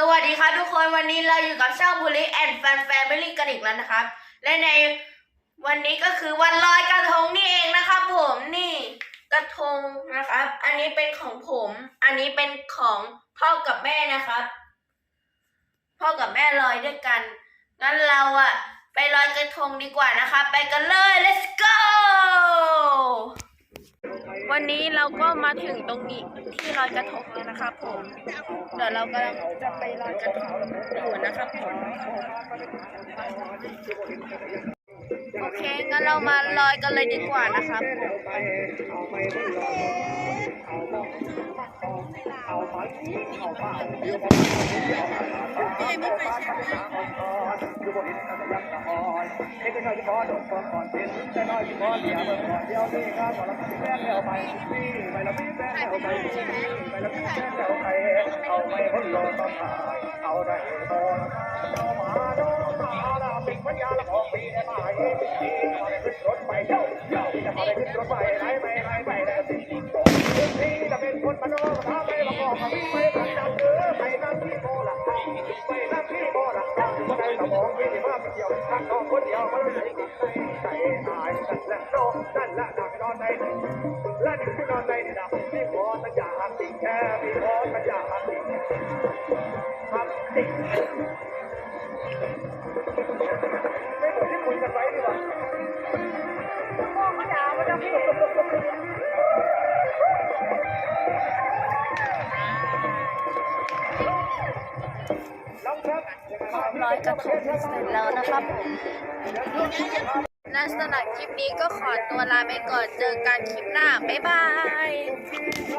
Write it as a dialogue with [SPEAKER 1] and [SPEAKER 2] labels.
[SPEAKER 1] สวัสดีครับทุกคนวันนี้เราอยู่กับช่องบุรีแอนด์แฟนแฟมิลี่กันอีกแล้วนะครับ และในวันนี้ก็คือวันลอยกระทงนี่เองนะครับ ผมนี่กระทงนะครับ อันนี้เป็นของผม อันนี้เป็นของพ่อกับแม่นะครับ พ่อกับแม่ลอยด้วยกันงั้นเราอะไปลอยกระทงดีกว่านะคะ ไปกันเลย let's go วันนี้เราก็มาถึงตรงนี้ที่ลอยกระทงแล้วนะครับผม
[SPEAKER 2] เ
[SPEAKER 1] ดี๋ยวเรากำลังจะไปลอยกระทงอยู่นะครับผม
[SPEAKER 2] โอเค
[SPEAKER 1] งั้นเรามาลอยกันเลยดีกว่านะครับ
[SPEAKER 2] เอ็กซ์น้อยที่พอโดดก่อนก่อนเป็นเอ็กซ์น้อยที่พอเดียวเอก่อนเดียวนี่ข้าวอนเราพี่แม่งแล้วไปี่ไปแล้วพี่แม่งแล้วไปไปแล้วพี่แม่งแล้วไปเอาไม่พ้นโลกต้หาเอาได้ตอนเอามาโน้มาดาเป็นปัญญาละของปีในมหาเอกปีมาได้ขึ้นรถไปเย้าเจ้าจะมาได้ขึ้นรถไปไหนไปไหนไปไหนสิ่งที่จะเป็นคนมโนถ้าไม่ประกอบกับพี่ไปนักจำเออไปนั่งที่โบลักไปนั่งที่โบลัก คนสมองมีมากเกี่ยวกันนอนคนเดียวมันเลยใส่หายนั่นแหละนอนนั่นแหละดักนอนในและนี่คือนอนในนดักที่พอสัญญาติแค่ที่พอสัญญาติทำติไม่ต้องที่คุยกันไว้ดีกว่าพ่อเขาด่าว่าจะพี่ ของร้อยกระทงเสร็จแล้วนะครับผม
[SPEAKER 1] และสำหรับคลิปนี้ก็ขอตัวลาไปก่อนเจอกันคลิปหน้า บ๊ายบาย